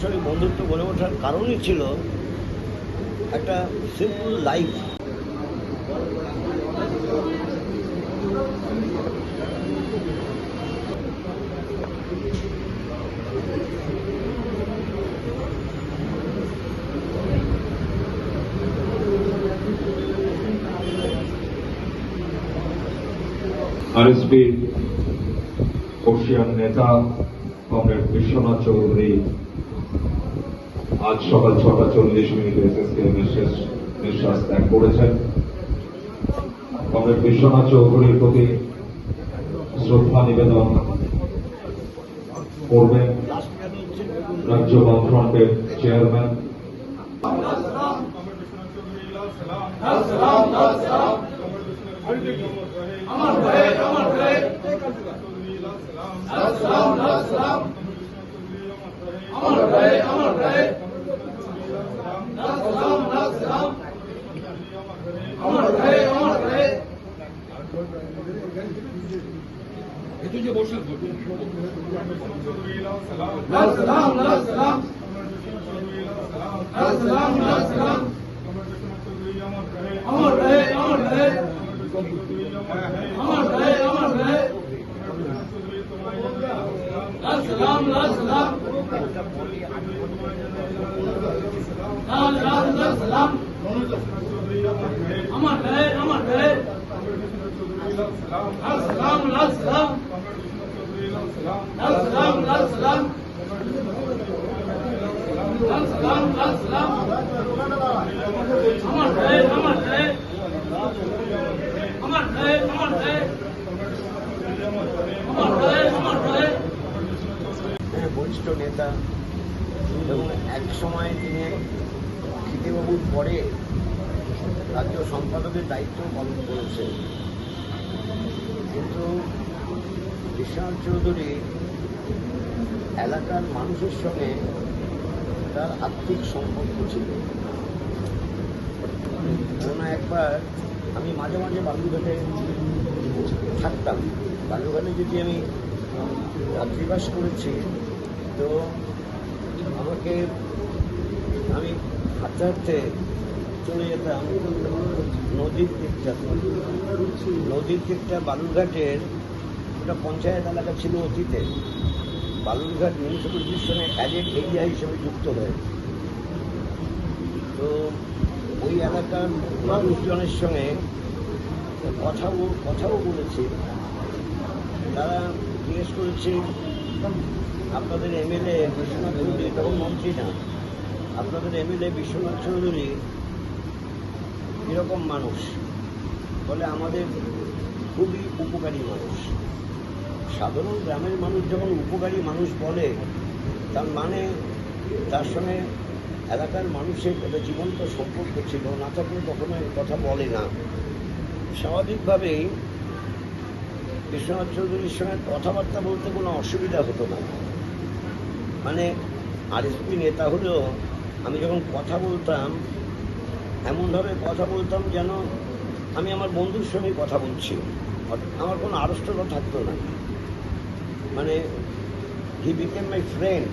সঙ্গে বন্ধুত্ব গড়ে ওঠার কারণই ছিল একটা সিম্পল লাইফ আরএসপি বর্ষিয়ান নেতা কমরেড বিশ্বনাথ চৌধুরী আজ সকাল ছটা চল্লিশ মিনিট এসএসকেএমের শেষ নিঃশ্বাস ত্যাগ করেছেন। কমরেড বিশ্বনাথ চৌধুরীর প্রতি শ্রদ্ধা নিবেদন করবেন রাজ্য বামফ্রন্টের chairman. Önce boşalt. Selam, la selam. La selam, la selam. Amar rey, amar rey. Amar rey, amar rey. La selam, la selam. La la la selam. Amar rey. বরিষ্ঠ নেতা এবং এক সময় তিনি খিদেবাবুর পরে রাজ্য সম্পাদকের দায়িত্ব পালন করেছে কিন্তু বিশ্বনাথ চৌধুরী এলাকার মানুষের সঙ্গে তার আর্থিক সম্পর্ক ছিল। কোনো একবার আমি মাঝে মাঝে বালুঘাটে থাকতাম। বালুঘাটে যদি আমি রাত্রিবাস করেছি, তো আমাকে আমি হাঁটতে হাঁটতে চলে যেতাম নদীর দিকটা নদীর দিকটা বালুরঘাটের ওটা পঞ্চায়েত এলাকা ছিল অতীতে। বালুরঘাট মিউনিসিপ্যাল কমিশনে অ্যাজেড এরিয়া হিসেবে যুক্ত হয়ে। তো ওই এলাকার মানুষজনের সঙ্গে কথাও কথাও বলেছি। তারা জিজ্ঞেস করেছে, আপনাদের এমএলএ বিশ্বনাথ চৌধুরী তখন মন্ত্রী না। আপনাদের এমএলএ বিশ্বনাথ চৌধুরী কীরকম মানুষ বলে আমাদের খুবই উপকারী মানুষ। সাধারণ গ্রামের মানুষ যখন উপকারী মানুষ বলে, তার মানে তার সঙ্গে এলাকার মানুষের একটা জীবন্ত সম্পর্ক ছিল না থাকলে কখনো এই কথা বলে না। স্বাভাবিকভাবেই বিশ্বনাথ চৌধুরীর সঙ্গে কথাবার্তা বলতে কোনো অসুবিধা হতো না। মানে আরএসপি নেতা হলেও আমি যখন কথা বলতাম এমনভাবে কথা বলতাম যেন আমি আমার বন্ধুর সঙ্গে কথা বলছি। আমার কোনো আড়ষ্টতা থাকতো না। মানে হি বিকেম মাই ফ্রেন্ড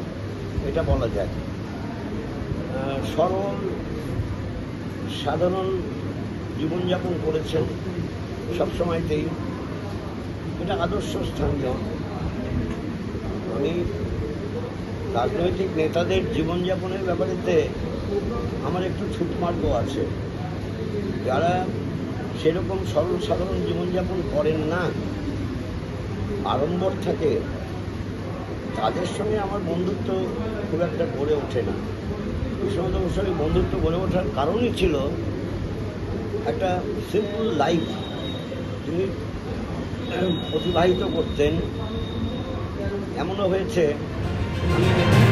এটা বলা যায়। সরল, সাধারণ জীবনযাপন করেছেন সবসময়তেই। এটা আদর্শ স্থানীয়। আমি রাজনৈতিক নেতাদের জীবনযাপনের ব্যাপারেতে আমার একটু ছুটমার্গ আছে। যারা সেরকম সরল সাধারণ জীবনযাপন করেন না, আড়ম্বর থাকে, তাদের সঙ্গে আমার বন্ধুত্ব খুব একটা গড়ে ওঠে না। বিশ্বনাথবাবুর সঙ্গে বন্ধুত্ব গড়ে ওঠার কারণই ছিল একটা সিম্পল লাইফ তিনি অতিবাহিত করতেন। এমনও হয়েছে Thank you.